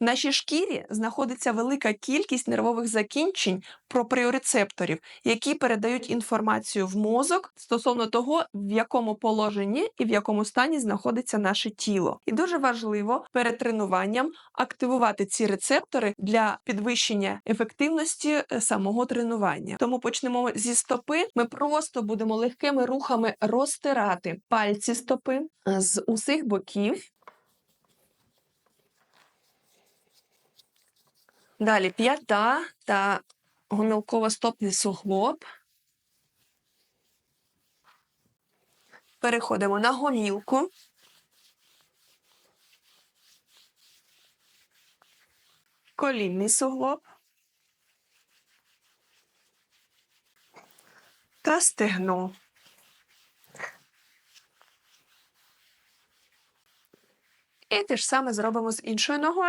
В нашій шкірі знаходиться велика кількість нервових закінчень пропріорецепторів, які передають інформацію в мозок стосовно того, в якому положенні і в якому стані знаходиться наше тіло. І дуже важливо перед тренуванням активувати ці рецептори для підвищення ефективності е, самого тренування. Тому почнемо зі стопи. Ми просто будемо легкими рухами розтирати пальці стопи е, з усіх боків. Далі п'ята та гомілково-стопний суглоб. Переходимо на гомілку. Колінний суглоб. Та стегно. І те ж саме зробимо з іншою ногою.